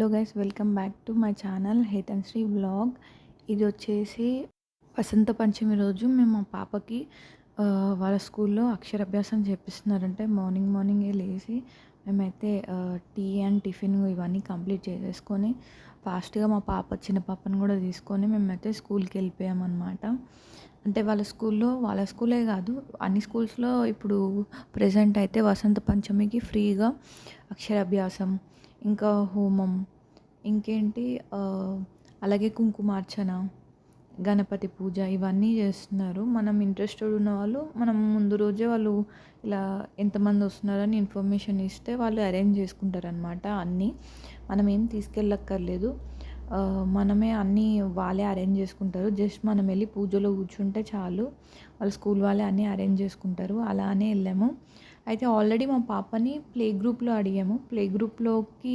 Hello guys welcome back to my channel Hetanshri blog ఇది వచ్చేసి వసంత పంచమి రోజు. మేము మా పాపకి వాళ్ళ స్కూల్లో అక్షరాభ్యాసం చేపిస్తున్నారంటే మార్నింగ్ మార్నింగే లేచి మేమైతే టీ అండ్ టిఫిన్ ఇవన్నీ కంప్లీట్ చేసేసుకొని ఫాస్ట్గా మా పాప చిన్న పాపను కూడా తీసుకొని మేమైతే స్కూల్కి వెళ్ళిపోయామన్నమాట. అంటే వాళ్ళ స్కూల్లో వాళ్ళ స్కూలే కాదు అన్ని స్కూల్స్లో ఇప్పుడు ప్రజెంట్ అయితే వసంత పంచమికి ఫ్రీగా అక్షరాభ్యాసం ఇంకా హోమం ఇంకేంటి? అలాగే కుంకుమార్చన గణపతి పూజ ఇవన్నీ చేస్తున్నారు. మనం ఇంట్రెస్టెడ్ ఉన్న వాళ్ళు మనం ముందు రోజే వాళ్ళు ఇలా ఎంతమంది వస్తున్నారని ఇన్ఫర్మేషన్ ఇస్తే వాళ్ళు అరేంజ్ చేసుకుంటారనమాట అన్నీ. మనం ఏం తీసుకెళ్ళక్కర్లేదు. మనమే అన్నీ వాళ్ళే అరేంజ్ చేసుకుంటారు. జస్ట్ మనం వెళ్ళి పూజలో కూర్చుంటే చాలు. వాళ్ళ స్కూల్ వాళ్ళే అన్నీ అరేంజ్ చేసుకుంటారు. అలానే వెళ్ళాము. అయితే ఆల్రెడీ మా పాపని ప్లే గ్రూప్లో అడిగాము. ప్లే గ్రూప్లోకి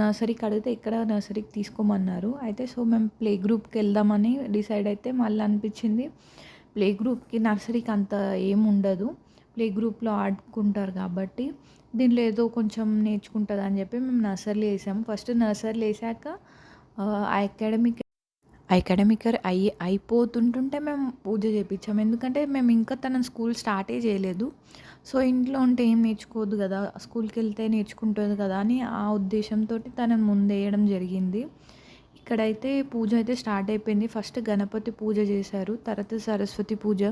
నర్సరీకి అడిగితే ఇక్కడ నర్సరీకి తీసుకోమన్నారు. అయితే సో మేము ప్లే గ్రూప్కి వెళ్దామని డిసైడ్ అయితే మళ్ళీ అనిపించింది. ప్లే గ్రూప్కి నర్సరీకి అంత ఏం ఉండదు. ప్లే గ్రూప్లో ఆడుకుంటారు కాబట్టి దీనిలో ఏదో కొంచెం నేర్చుకుంటుంది అని చెప్పి మేము నర్సరీలో వేసాము. ఫస్ట్ నర్సరీలు వేసాక ఆ అకాడమిక్ అకాడమిక్ ఇయర్ అయి అయిపోతుంటుంటే మేము పూజ చేయించాము ఎందుకంటే మేము ఇంకా తన స్కూల్ స్టార్టే చేయలేదు సో ఇంట్లో ఉంటే ఏం నేర్చుకోవద్దు కదా స్కూల్కి వెళ్తే నేర్చుకుంటుంది కదా అని ఆ ఉద్దేశంతో తనని ముందేయడం జరిగింది ఇక్కడైతే పూజ అయితే స్టార్ట్ అయిపోయింది ఫస్ట్ గణపతి పూజ చేశారు తర్వాత సరస్వతి పూజ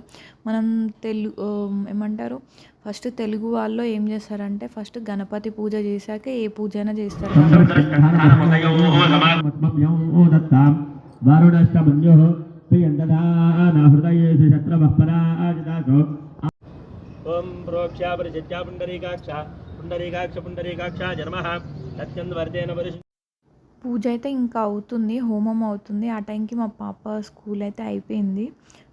మనం తెలుగు ఏమంటారు ఫస్ట్ తెలుగు వాళ్ళు ఏం చేస్తారంటే ఫస్ట్ గణపతి పూజ చేశాక ఏ పూజ అయినా చేస్తారు వారుణష్టమన్యో ప్రియందదానహృదయేషు శత్రవః పరాజితాసో ఓం పుండరీకాక్ష పుండరీకాక్ష పుండరీకాక్ష జన్మః పూజ అయితే ఇంకా అవుతుంది హోమం అవుతుంది. ఆ టైంకి మా పాప స్కూల్ అయితే అయిపోయింది.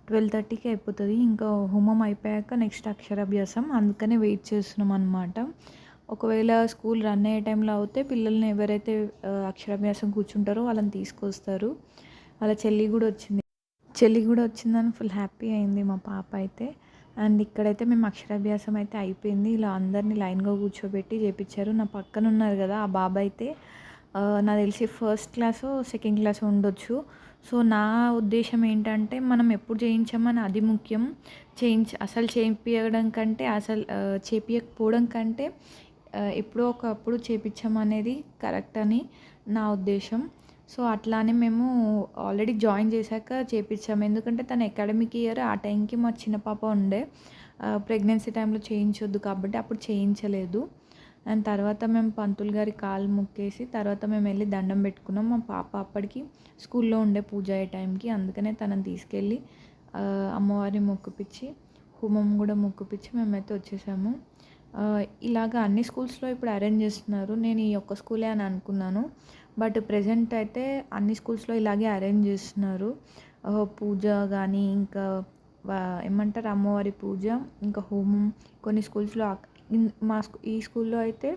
ట్వెల్వ్ థర్టీకి అయిపోతుంది. ఇంకా హోమం అయిపోయాక నెక్స్ట్ అక్షరాభ్యాసం. అందుకనే వెయిట్ చేస్తున్నాం అనమాట ఒకవేళ స్కూల్ రన్ అయ్యే టైంలో అయితే పిల్లల్ని ఎవరైతే అక్షరాభ్యాసం కూర్చుంటారో వాళ్ళని తీసుకొస్తారు. వాళ్ళ చెల్లి కూడా వచ్చింది. చెల్లి కూడా వచ్చిందని ఫుల్ హ్యాపీ అయింది మా పాప అయితే. అండ్ ఇక్కడైతే మేము అక్షరాభ్యాసం అయితే అయిపోయింది. ఇలా అందరినీ లైన్గా కూర్చోబెట్టి చేపించారు. నా పక్కన ఉన్నారు కదా ఆ బాబా అయితే. నా నాకు తెలిసి ఫస్ట్ క్లాస్ సెకండ్ క్లాస్ ఉండొచ్చు. సో నా ఉద్దేశం ఏంటంటే మనం ఎప్పుడు చేయించామని అది ముఖ్యం. చేయించ అసలు చేయించడం కంటే అసలు చేపించకపోవడం కంటే ఎప్పుడో ఒకప్పుడు చేపించామనేది కరెక్ట్ అని నా ఉద్దేశం. సో అట్లానే మేము ఆల్రెడీ జాయిన్ చేశాక చేపించాము ఎందుకంటే తన అకాడమిక్ ఇయర్ ఆ టైంకి మా చిన్న పాప ఉండే. ప్రెగ్నెన్సీ టైంలో చేయించొద్దు కాబట్టి అప్పుడు చేయించలేదు. అండ్ తర్వాత మేము పంతులు గారి కాలు ముక్కేసి తర్వాత మేము వెళ్ళి దండం పెట్టుకున్నాం. మా పాప అప్పటికి స్కూల్లో ఉండే పూజ అయ్యే టైంకి అందుకనే తనని తీసుకెళ్ళి అమ్మవారిని మొక్కుపిచ్చి హోమం కూడా మొక్కుపిచ్చి మేమైతే వచ్చేసాము. ఇలాగ అన్ని స్కూల్స్లో ఇప్పుడు అరేంజ్ చేస్తున్నారు. నేను ఈ ఒక్క స్కూలే అని అనుకున్నాను. బట్ ప్రజెంట్ అయితే అన్ని స్కూల్స్లో ఇలాగే అరేంజ్ చేస్తున్నారు. పూజ కానీ ఇంకా ఏమంటారు అమ్మవారి పూజ ఇంకా హోమం కొన్ని స్కూల్స్లో మా స్కూ ఈ స్కూల్లో అయితే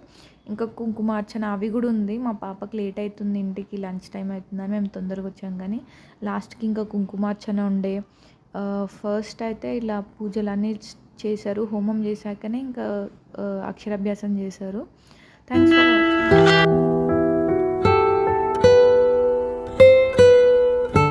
ఇంకా కుంకుమార్చన అవి కూడా ఉంది. మా పాపకి లేట్ అవుతుంది ఇంటికి లంచ్ టైం అవుతుందని మేము తొందరగా వచ్చాం కానీ లాస్ట్కి ఇంకా కుంకుమార్చన ఉండే. ఫస్ట్ అయితే ఇలా పూజలన్నీ చేశారు. హోమం చేశాకనే ఇంకా అక్షరాభ్యాసం చేశారు. Thanks for